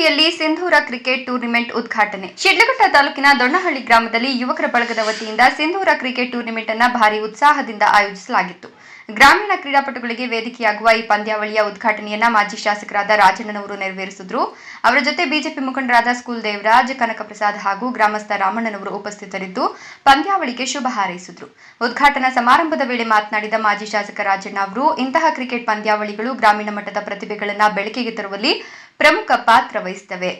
ಪಂದ್ಯಾವಳಿಯಲ್ಲಿ ಸಿಂಧೂರ cricket tournament ಉದ್ಘಾಟನೆ. ಶಿಡ್ಲಘಟ್ಟ ತಾಲೂಕಿನ ದೊಣ್ಣಹಳ್ಳಿ ಗ್ರಾಮದಲ್ಲಿ ಯುವಕರ ಬಳಗದ ವತಿಯಿಂದ ಸಿಂಧೂರ ಕ್ರಿಕೆಟ್ ಟೂರ್ನಿಮೆಂಟ್ ಅನ್ನ ಭಾರಿ ಉತ್ಸಾಹದಿಂದ ಆಯೋಜಿಸಲಾಗಿತ್ತು. ಗ್ರಾಮೀಣ ಕ್ರೀಡಾಪಟುಗಳಿಗೆ ವೇದಿಕೆಯಾಗುವ ಈ ಪಂದ್ಯಾವಳಿಯ ಉದ್ಘಾಟನೆಯನ್ನ ಮಾಜಿ ಶಾಸಕರಾದ ರಾಜಣ್ಣನವರು ನೆರವೇರಿಸಿದ್ರು. ಅವರ ಜೊತೆ ಬಿಜೆಪಿ ಮುಖಂಡರಾದ ಸ್ಕೂಲ್ ದೇವರಾಜ್, ಕನಕಪ್ರಸಾದ್ ಹಾಗೂ ಗ್ರಾಮಸ್ಥ ರಾಮಣ್ಣನವರು ಉಪಸ್ಥಿತರಿದ್ದು, ಪಂದ್ಯಾವಳಿಗೆ ಶುಭ ಹಾರೈಸಿದ್ರು. ಉದ್ಘಾಟನಾ ಸಮಾರಂಭದ ವೇಳೆ ಮಾತನಾಡಿದ ಮಾಜಿ ಶಾಸಕ ರಾಜಣ್ಣ ಅವರು, ಇಂತಹ ಕ್ರಿಕೆಟ್ ಪಂದ್ಯಾವಳಿಗಳು ಗ್ರಾಮೀಣ ಮಟ್ಟದ ಪ್ರತಿಭೆಗಳನ್ನ ಬೆಳಕಿಗೆ ತರುವಲ್ಲಿ ಪ್ರಮುಖ ಪಾತ್ರ ವಹಿಸ್ತವೆ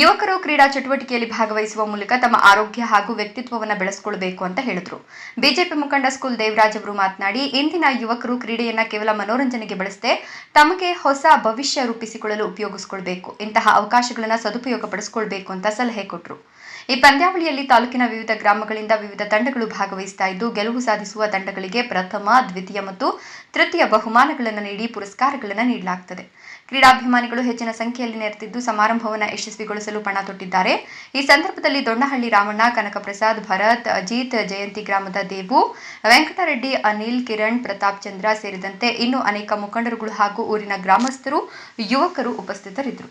ಯುವಕರು ಕ್ರೀಡಾ ಚಟುವಟಿಕೆಯಲ್ಲಿ ಭಾಗವಹಿಸುವ ಮೂಲಕ ತಮ್ಮ ಆರೋಗ್ಯ ಹಾಗೂ ವ್ಯಕ್ತಿತ್ವವನ್ನು ಬೆಳೆಸಿಕೊಳ್ಳಬೇಕು ಅಂತ ಹೇಳಿದ್ರು. ಬಿಜೆಪಿ ಮುಖಂಡ ಸ್ಕೂಲ್ ದೇವರಾಜ್ ಅವರು ಮಾತನಾಡಿ, ಇಂದಿನ ಯುವಕರು ಕ್ರೀಡೆಯನ್ನ ಕೇವಲ ಮನೋರಂಜನೆಗೆ ಬಳಸದೆ ತಮಗೆ ಹೊಸ ಭವಿಷ್ಯ ರೂಪಿಸಿಕೊಳ್ಳಲು ಉಪಯೋಗಿಸಿಕೊಳ್ಬೇಕು. ಇಂತಹ ಅವಕಾಶಗಳನ್ನು ಸದುಪಯೋಗ ಪಡಿಸಿಕೊಳ್ಬೇಕು ಅಂತ ಸಲಹೆ ಕೊಟ್ಟರು ಈ ಪಂದ್ಯಾವಳಿಯಲ್ಲಿ ತಾಲೂಕಿನ ವಿವಿಧ ಗ್ರಾಮಗಳಿಂದ ವಿವಿಧ ತಂಡಗಳು ಭಾಗವಹಿಸ್ತಾ ಇದ್ದು, ಗೆಲುವು ಸಾಧಿಸುವ ತಂಡಗಳಿಗೆ ಪ್ರಥಮ, ದ್ವಿತೀಯ ಮತ್ತು ತೃತೀಯ ಬಹುಮಾನಗಳನ್ನು ನೀಡಿ ಪುರಸ್ಕಾರಗಳನ್ನು ನೀಡಲಾಗುತ್ತದೆ ಕ್ರೀಡಾಭಿಮಾನಿಗಳು ಹೆಚ್ಚಿನ ಸಂಖ್ಯೆಯಲ್ಲಿ ನೆರೆದಿದ್ದು, ಸಮಾರಂಭವನ್ನು ಯಶಸ್ವಿಗೊಳಿಸಲು ಪಣ ತೊಟ್ಟಿದ್ದಾರೆ. ಈ ಸಂದರ್ಭದಲ್ಲಿ ದೊಣ್ಣಹಳ್ಳಿ ರಾಮಣ್ಣ, ಕನಕಪ್ರಸಾದ್, ಭರತ್, ಅಜಿತ್, ಜಯಂತಿ ಗ್ರಾಮದ ದೇವು, ವೆಂಕಟರೆಡ್ಡಿ, ಅನಿಲ್, ಕಿರಣ್, ಪ್ರತಾಪ್ ಚಂದ್ರ ಸೇರಿದಂತೆ ಇನ್ನೂ ಅನೇಕ ಮುಖಂಡರುಗಳು ಹಾಗೂ ಊರಿನ ಗ್ರಾಮಸ್ಥರು, ಯುವಕರು ಉಪಸ್ಥಿತರಿದ್ದರು.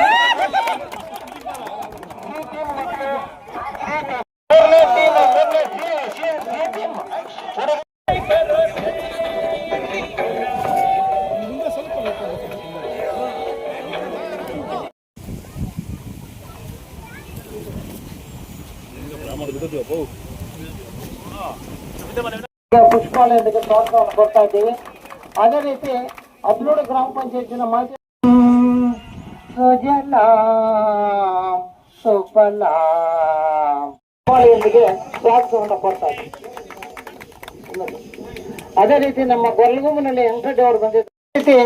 ಪುಷ್ಪಾಲಯಕ್ಕೆ ಸ್ವಾಗತವನ್ನು ಕೊಡ್ತಾ ಇದ್ದೀವಿ. ಅದೇ ರೀತಿ ಹದಿನೇಳು ಗ್ರಾಮ ಪಂಚಾಯತಿನ ಮಾಜಿ ಸುಜಲ ಸುಫಲ ಪುಷ್ಪಾಲಯೊಂದಿಗೆ ಸ್ವಾಗತವನ್ನು ಕೊಡ್ತಾ ಇದ್ದೀವಿ. ಅದೇ ರೀತಿ ನಮ್ಮ ಗೊಲ್ಗುಮ್ನಲ್ಲಿ ವೆಂಕಟರೆಡ್ಡಿ ಅವರು ಬಂದಿದ್ದಾರೆ. ರೀತಿ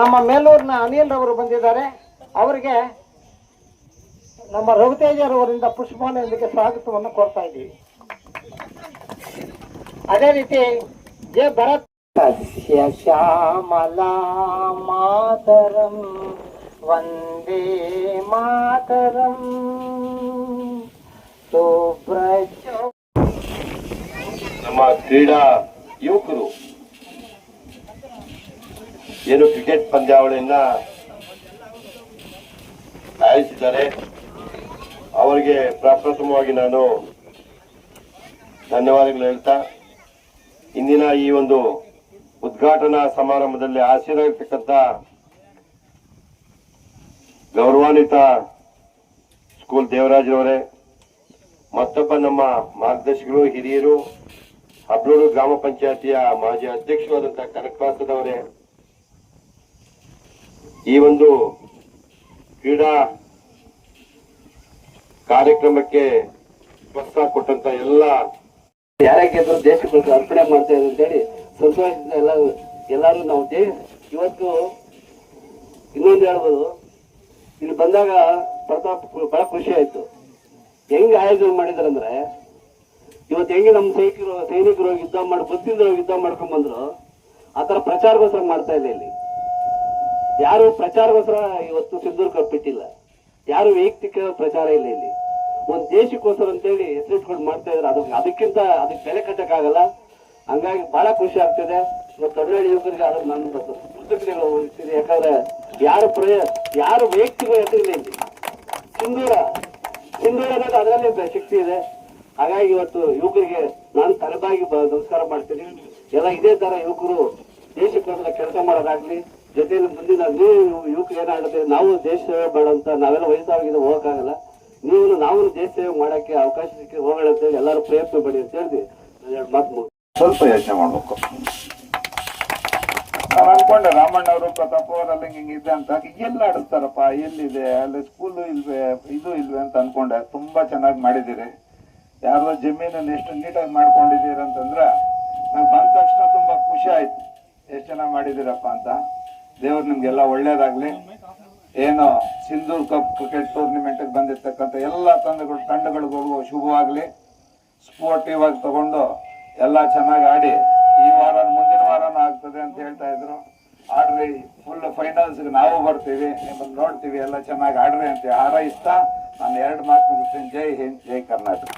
ನಮ್ಮ ಮೇಲೂರಿನ ಅನಿಲ್ ಅವರು ಬಂದಿದ್ದಾರೆ. ಅವರಿಗೆ ನಮ್ಮ ರವಿತೇಜರವರಿಂದ ಪುಷ್ಪಾಲಯೊಂದಿಗೆ ಸ್ವಾಗತವನ್ನು ಕೊಡ್ತಾ ಇದ್ದೀವಿ. ಅದೇ ರೀತಿ ಜಯ ಭರತ್ ಶ್ಯಾಮಲಾ ಮಾತರಂ ವಂದೇ ಮಾತರಂ. ನಮ್ಮ ಕ್ರೀಡಾ ಯುವಕರು ಏನು ಕ್ರಿಕೆಟ್ ಪಂದ್ಯಾವಳಿಯನ್ನ ಆಯೋಜಿಸಿದ್ದಾರೆ. ಅವರಿಗೆ ಪ್ರಪ್ರಥಮವಾಗಿ ನಾನು ಧನ್ಯವಾದಗಳು ಹೇಳ್ತಾ, ಇಂದಿನ ಈ ಒಂದು ಉದ್ಘಾಟನಾ ಸಮಾರಂಭದಲ್ಲಿ ಹಾಜರಾಗಿರ್ತಕ್ಕಂಥ ಗೌರವಾನ್ವಿತ ಸ್ಕೂಲ್ ದೇವರಾಜ್ರವರೇ, ಮತ್ತೊಬ್ಬ ನಮ್ಮ ಮಾರ್ಗದರ್ಶಕರು ಹಿರಿಯರು ಹಬ್ಳೂರು ಗ್ರಾಮ ಪಂಚಾಯತಿಯ ಮಾಜಿ ಅಧ್ಯಕ್ಷರಾದಂತಹ ಕನಕವಾಸದವರೇ ಈ ಒಂದು ಕ್ರೀಡಾ ಕಾರ್ಯಕ್ರಮಕ್ಕೆ ಪ್ರೋತ್ಸಾಹ ಕೊಟ್ಟಂತ ಎಲ್ಲ ಯಾರೇ ಗೆದ್ರು ದೇಶಕ್ಕೆ ಅರ್ಪಣೆ ಮಾಡ್ತಾ ಇದ್ದಾರೆ ಅಂತೇಳಿ ಸಂತೋಷದಿಂದ ಎಲ್ಲ ಎಲ್ಲರೂ ನಾವು ಇವತ್ತು ಇನ್ನೊಂದು ಹೇಳ್ಬೋದು. ಇಲ್ಲಿ ಬಂದಾಗ ಪ್ರತಾಪ್ ಬಹಳ ಖುಷಿ ಆಯ್ತು. ಹೆಂಗ್ ಆಯೋಜನೆ ಮಾಡಿದಾರಂದ್ರೆ ಇವತ್ತು ಹೆಂಗೆ ನಮ್ಮ ಸೈನಿಕರು ಸೈನಿಕರು ಯುದ್ಧ ಮಾಡಿ ಗೊತ್ತಿದ್ರು ಯುದ್ಧ ಮಾಡ್ಕೊಂಡ್ ಬಂದ್ರು ಆತರ ಪ್ರಚಾರಗೋಸ್ಕರ ಮಾಡ್ತಾ ಇಲ್ಲ ಇಲ್ಲಿ. ಯಾರು ಪ್ರಚಾರಗೋಸ್ಕರ ಇವತ್ತು ಸಿಂಧೂರ್ ಕಪ್ಪಿಟ್ಟಿಲ್ಲ ಯಾರು ವೈಯಕ್ತಿಕ ಪ್ರಚಾರ ಇಲ್ಲ ಇಲ್ಲಿ. ಒಂದ್ ದೇಶಕ್ಕೋಸ್ಕರ ಅಂತೇಳಿ ಹೆಸರಿಟ್ಕೊಂಡು ಮಾಡ್ತಾ ಇದ್ರೆ. ಅದಕ್ಕೆ ಅದಕ್ಕಿಂತ ಅದಕ್ಕೆ ಬೆಲೆ ಕಟ್ಟಕ್ಕಾಗಲ್ಲ. ಹಂಗಾಗಿ ಬಹಳ ಖುಷಿ ಆಗ್ತಿದೆ. ತಮಿಳುನಾಡು ಯುವಕರಿಗೆ ಅದ್ರ ನನ್ನ ಕೃತಜ್ಞತೆಗಳು ಹೋಗ್ತಿದೆ ಯಾಕಂದ್ರೆ ಯಾರು ಪ್ರಯ, ಯಾರು ವೈಯಕ್ತಿಕ ಹೆಸರಿಲ್ಲ ಇಲ್ಲಿ ಸಿಂಧೂರ ಸಿಂಧೂರ ಅನ್ನೋದು ಅದರಲ್ಲಿ ಶಕ್ತಿ ಇದೆ. ಹಾಗಾಗಿ ಇವತ್ತು ಯುವಕರಿಗೆ ನಾನು ತಲೆಬಾಗಿ ನಮಸ್ಕಾರ ಮಾಡ್ತೀನಿ. ಎಲ್ಲ ಇದೇ ತರ ಯುವಕರು ದೇಶಕ್ಕೋಸ್ಕರ ಕೆಲಸ ಮಾಡೋದಾಗ್ಲಿ, ಜೊತೆಯಲ್ಲಿ ಮುಂದಿನ ನೀವು ಯುವಕರು ಏನಾಗುತ್ತೆ, ನಾವು ದೇಶ ಸೇವೆ ಅಂತ ನಾವೆಲ್ಲ ವಯಸ್ಸಾಗಿದೆ ಹೋಗಕ್ಕಾಗಲ್ಲ. ನೀವು ನಾವು ದೇಶ ಸೇವೆ ಮಾಡಕ್ಕೆ ಅವಕಾಶ ಸಿಕ್ಕಿ ಹೋಗೋಣ ಅಂತೇಳಿ ಎಲ್ಲರೂ ಪ್ರಯತ್ನ ಪಡಿ ಅಂತ ಹೇಳಿ ಸ್ವಲ್ಪ ಯೋಚನೆ ಮಾಡ್ಬೇಕು. ನಾನು ಅನ್ಕೊಂಡೆ ರಾಮಣ್ಣ ಅವರು ಪ್ರತಾಪ್ ಅವರೆಲ್ಲ ಹಿಂಗೆ ಇದೆ ಅಂತ. ಎಲ್ಲ ಆಡಿಸ್ತಾರಪ್ಪ? ಎಲ್ಲಿದೆ? ಅಲ್ಲಿ ಸ್ಕೂಲು ಇಲ್ವೇ? ಇದು ಇಲ್ವೇ ಅಂತ ಅನ್ಕೊಂಡೆ. ತುಂಬಾ ಚೆನ್ನಾಗಿ ಮಾಡಿದಿರಿ ಯಾರೋ ಜಮೀನನ್ನು ಎಷ್ಟು ನೀಟಾಗಿ ಮಾಡ್ಕೊಂಡಿದ್ದೀರ ಅಂತಂದ್ರೆ ನಂಗೆ ಬಂದ ತಕ್ಷಣ ತುಂಬಾ ಖುಷಿ ಆಯ್ತು. ಎಷ್ಟು ಚೆನ್ನಾಗಿ ಮಾಡಿದಿರಪ್ಪ ಅಂತ. ದೇವ್ರು ನಿಮ್ಗೆಲ್ಲ ಒಳ್ಳೇದಾಗ್ಲಿ. ಏನು ಸಿಂಧೂರ್ ಕಪ್ ಕ್ರಿಕೆಟ್ ಟೂರ್ನಿಮೆಂಟ್ ಬಂದಿರ್ತಕ್ಕಂಥ ಎಲ್ಲ ತಂಡಗಳು ತಂಡಗಳಿಗೂ ಶುಭವಾಗಲಿ. ಸ್ಪೋರ್ಟಿವ್ ಆಗಿ ತಗೊಂಡು ಎಲ್ಲ ಚೆನ್ನಾಗಿ ಆಡಿ ಈ ವಾರ ಮುಂದಿನ ವಾರನೂ ಆಗ್ತದೆ ಅಂತ ಹೇಳ್ತಾ ಇದ್ರು. ಆಡ್ರಿ ಫುಲ್ ಫೈನಲ್ಸ್ಗೆ ನಾವು ಬರ್ತೀವಿ. ನಿಮ್ಮನ್ನು ನೋಡ್ತೀವಿ, ಎಲ್ಲ ಚೆನ್ನಾಗಿ ಆಡ್ರಿ ಅಂತ. ಹಾರೈಸ್ತಾ ನಾನು ಎರಡು ಮಾತು ಮುಗಿಸ್ತೀನಿ. ಜೈ ಹಿಂದ್, ಜೈ ಕರ್ನಾಟಕ.